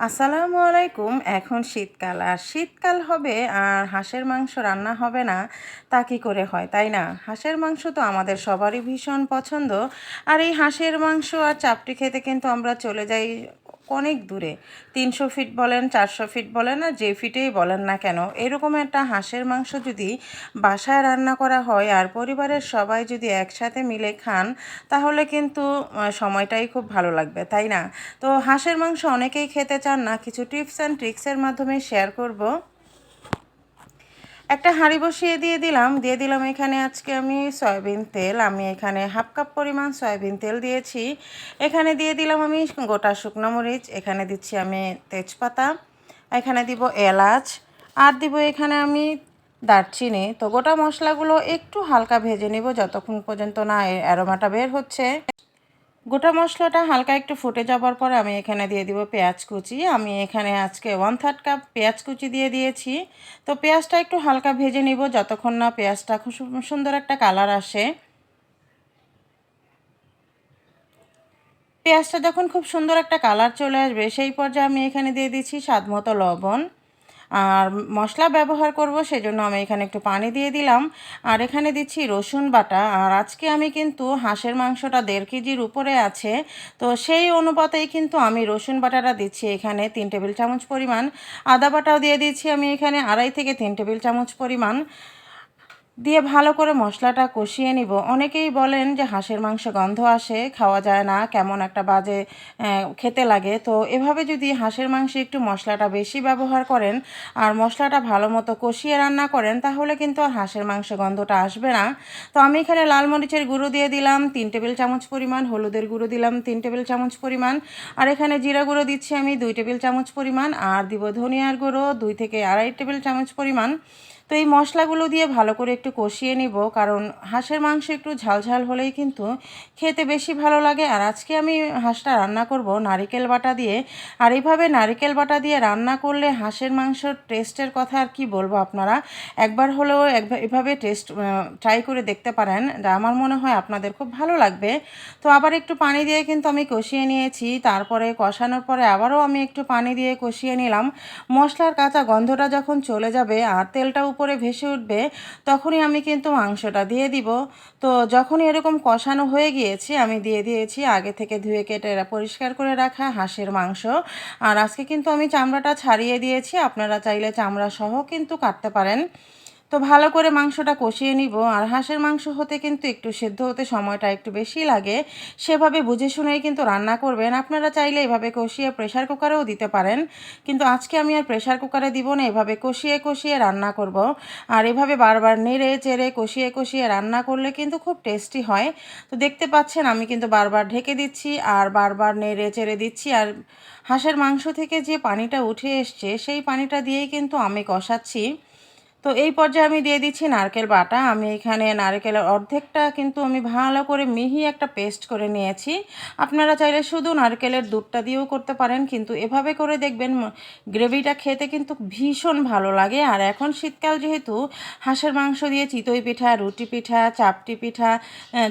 আসসালামু আলাইকুম, এখন শীতকাল। আর শীতকাল হবে আর হাঁসের মাংস রান্না হবে না, তা কী করে হয়, তাই না? হাঁসের মাংস তো আমাদের সবারই ভীষণ পছন্দ। আর এই হাঁসের মাংস আর চাপটি খেতে কিন্তু আমরা চলে যাই অনেক দূরে। তিনশো ফিট বলেন, চারশো ফিট বলেন আর যে ফিটেই বলেন না কেন, এরকম একটা হাঁসের মাংস যদি বাসায় রান্না করা হয় আর পরিবারের সবাই যদি একসাথে মিলে খান, তাহলে কিন্তু সময়টাই খুব ভালো লাগবে, তাই না? তো হাঁসের মাংস অনেকেই খেতে চান না, কিছু টিপস অ্যান্ড ট্রিক্সের মাধ্যমে শেয়ার করব। একটা হাঁড়ি বসিয়ে দিয়ে দিলাম। দিয়ে দিলাম এখানে আজকে আমি সয়াবিন তেল। আমি এখানে হাফ কাপ পরিমাণ সয়াবিন তেল দিয়েছি। এখানে দিয়ে দিলাম আমি গোটা শুকনো মরিচ। এখানে দিচ্ছি আমি তেজপাতা। এখানে দিব এলাচ। আর দিব এখানে আমি দারচিনি। তো গোটা মশলাগুলো একটু হালকা ভেজে নিব, যতক্ষণ পর্যন্ত না অ্যারোমাটা বের হচ্ছে। গোটা মশলাটা হালকা একটু ফুটে যাবার পরে আমি এখানে দিয়ে দিব পেঁয়াজ কুচি। আমি এখানে আজকে ওয়ান থার্ড কাপ পেঁয়াজ কুচি দিয়ে দিয়েছি। তো পেঁয়াজটা একটু হালকা ভেজে নিব যতক্ষণ না পেঁয়াজটা খুব সুন্দর একটা কালার আসে। পেঁয়াজটা যখন খুব সুন্দর একটা কালার চলে আসবে। সেই পর্যায়ে আমি এখানে দিয়ে দিচ্ছি স্বাদ মতো লবণ। আর মশলা ব্যবহার করব, সেজন্য আমি এখানে একটু পানি দিয়ে দিলাম। আর এখানে দিচ্ছি রসুন বাটা। আর আজকে আমি কিন্তু হাঁসের মাংসটা দেড় কেজির উপরে আছে। তো সেই অনুপাতেই কিন্তু আমি রসুন বাটাটা দিচ্ছি এখানে তিন টেবিল চামচ পরিমাণ। আদা বাটাও দিয়ে দিচ্ছি আমি এখানে আড়াই থেকে তিন টেবিল চামচ পরিমাণ। দিয়ে ভালো করে মশলাটা কষিয়ে নিব। অনেকেই বলেন যে হাঁসের মাংস গন্ধ আসে, খাওয়া যায় না, কেমন একটা বাজে খেতে লাগে। তো এভাবে যদি হাঁসের মাংসে একটু মশলাটা বেশি ব্যবহার করেন আর মশলাটা ভালো মতো কষিয়ে রান্না করেন, তাহলে কিন্তু আর হাঁসের মাংস গন্ধটা আসবে না। তো আমি এখানে লাল মরিচের গুঁড়ো দিয়ে দিলাম, তিন টেবিল চামচ পরিমাণ, হলুদের গুঁড়ো দিলাম, তিন টেবিল চামচ পরিমাণ। আর এখানে জিরা গুঁড়ো দিচ্ছি আমি দুই টেবিল চামচ পরিমাণ, আর দিব ধনিয়ার গুঁড়ো দুই থেকে আড়াই টেবিল চামচ পরিমাণ। তো এই মশলাগুলো দিয়ে ভালো করে একটু কষিয়ে নিব, কারণ হাঁসের মাংস একটু ঝালঝাল হলেই কিন্তু খেতে বেশি ভালো লাগে। আর আজকে আমি হাঁসটা রান্না করব নারিকেল বাটা দিয়ে। আর এইভাবে নারিকেল বাটা দিয়ে রান্না করলে হাঁসের মাংসর টেস্টের কথা আর কি বলব আপনারা? একবার হলেও এভাবে টেস্ট ট্রাই করে দেখতে পারেন। আমার মনে হয় আপনাদের খুব ভালো লাগবে। তো আবার একটু পানি দিয়ে কিন্তু আমি কষিয়ে নিয়েছি। তারপরে কষানোর পরে আবারও আমি একটু পানি দিয়ে কষিয়ে নিলাম। মশলার কাঁচা গন্ধটা যখন চলে যাবে আর তেলটা উপরে ভেসে উঠবে, তখনই আমি কিন্তু মাংসটা দিয়ে দিব। তো যখনই এরকম কষানো হয়ে গিয়েছে, আমি দিয়ে দিয়েছি আগে থেকে ধুয়ে কেটে পরিষ্কার করে রাখা হাঁসের মাংস। আর আজকে কিন্তু আমি চামড়াটা ছাড়িয়ে দিয়েছি, আপনারা চাইলে চামড়া সহ কিন্তু কাটতে পারেন। তো ভালো করে মাংসটা কষিয়ে নিব। আর হাঁসের মাংস হতে কিন্তু একটু সেদ্ধ হতে সময়টা একটু বেশি লাগে। সেভাবে বুঝে শুনেই কিন্তু রান্না করবেন। আপনারা চাইলে এভাবে কষিয়ে প্রেশার কুকারেও দিতে পারেন। কিন্তু আজকে আমি আর প্রেশার কুকারে দিব না, এভাবে কষিয়ে কষিয়ে রান্না করব। আর এভাবে বারবার নেড়ে, চেড়ে, কষিয়ে কষিয়ে রান্না করলে কিন্তু খুব টেস্টি হয়। তো দেখতে পাচ্ছেন আমি কিন্তু বারবার ঢেকে দিচ্ছি আর বারবার নেড়ে, চেড়ে দিচ্ছি। আর হাঁসের মাংস থেকে যে পানিটা উঠে এসছে, সেই পানিটা দিয়েই কিন্তু আমি কষাচ্ছি। তো এই পর্যায়ে আমি দিয়ে দিচ্ছি নারকেল বাটা। আমি এখানে নারকেলের অর্ধেকটা কিন্তু আমি ভালো করে মিহি একটা পেস্ট করে নিয়েছি। আপনারা চাইলে শুধু নারকেলের দুধটা দিয়েও করতে পারেন, কিন্তু এভাবে করে দেখবেন গ্রেভিটা খেতে কিন্তু ভীষণ ভালো লাগে। আর এখন শীতকাল যেহেতু, হাঁসের মাংস দিয়ে চিতই পিঠা, রুটি পিঠা, চাপটি পিঠা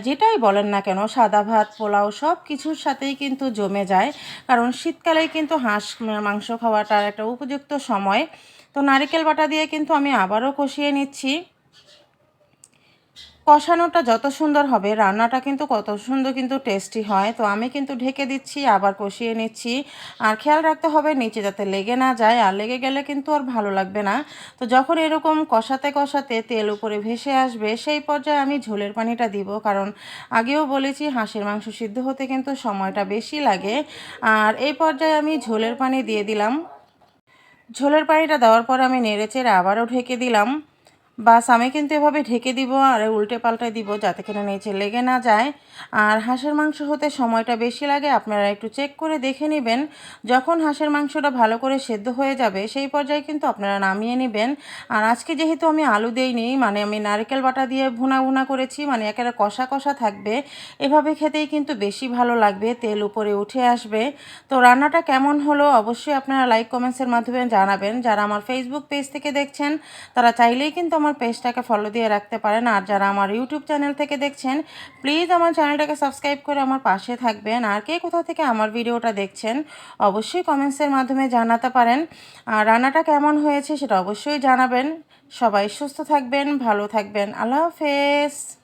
যেটাই বলেন না কেন, সাদা ভাত, পোলাও সব কিছুর সাথেই কিন্তু জমে যায়। কারণ শীতকালেই কিন্তু হাঁস, মাংস খাওয়াটার একটা উপযুক্ত সময়। তো নারকেল বাটা দিয়ে কিন্তু আমি আবারও কষিয়ে নিচ্ছি। কষানোটা যত সুন্দর হবে, রান্নাটা কিন্তু কত সুন্দর কিন্তু টেস্টি হয়। তো আমি কিন্তু ঢেকে দিচ্ছি, আবার কষিয়ে নিচ্ছি। আর খেয়াল রাখতে হবে নিচে যাতে লেগে না যায়, আর লেগে গেলে কিন্তু আর ভালো লাগবে না। তো যখন এরকম কষাতে কষাতে তেল উপরে ভেসে আসবে, সেই পর্যায়ে আমি ঝোলের পানিটা দিব। কারণ আগেও বলেছি হাঁসের মাংস সিদ্ধ হতে কিন্তু সময়টা বেশি লাগে। আর এই পর্যায়ে আমি ঝোলের পানি দিয়ে দিলাম। ঝোলের পানিটা দেওয়ার পর আমি নেড়েচেড়ে আবারও ঢেকে দিলাম। বাস আমি কিন্তু এভাবে ঢেকে দিব আর উল্টে পাল্টে দিব যাতে কিনা নিচে লেগে না যায়। আর হাঁসের মাংস হতে সময়টা বেশি লাগে, আপনারা একটু চেক করে দেখে নেবেন। যখন হাঁসের মাংসটা ভালো করে সেদ্ধ হয়ে যাবে, সেই পর্যায়ে কিন্তু আপনারা নামিয়ে নেবেন। আর আজকে যেহেতু আমি আলু দেইনি মানে আমি নারকেল বাটা দিয়ে ভুনা ভুনা করেছি মানে একেবারে কষা কষা থাকবে, এভাবে খেতেই কিন্তু বেশি ভালো লাগবে, তেল উপরে উঠে আসবে। তো রান্নাটা কেমন হলো অবশ্যই আপনারা লাইক কমেন্টসের মাধ্যমে জানাবেন। যারা আমার ফেসবুক পেজ থেকে দেখছেন, তারা চাইলেই কিন্তু আমার আমার পেজটাকে ফলো দিয়ে রাখতে পারেন। আর যারা আমার ইউটিউব চ্যানেল থেকে দেখছেন প্লিজ আমার চ্যানেলটাকে সাবস্ক্রাইব করে আমার পাশে থাকবেন। আর কে কোথা থেকে আমার ভিডিওটা দেখছেন, অবশ্যই কমেন্টসের মাধ্যমে জানাতে পারেন। আর রান্নাটা কেমন হয়েছে সেটা অবশ্যই জানাবেন। সবাই সুস্থ থাকবেন, ভালো থাকবেন। আল্লাহ হাফেজ।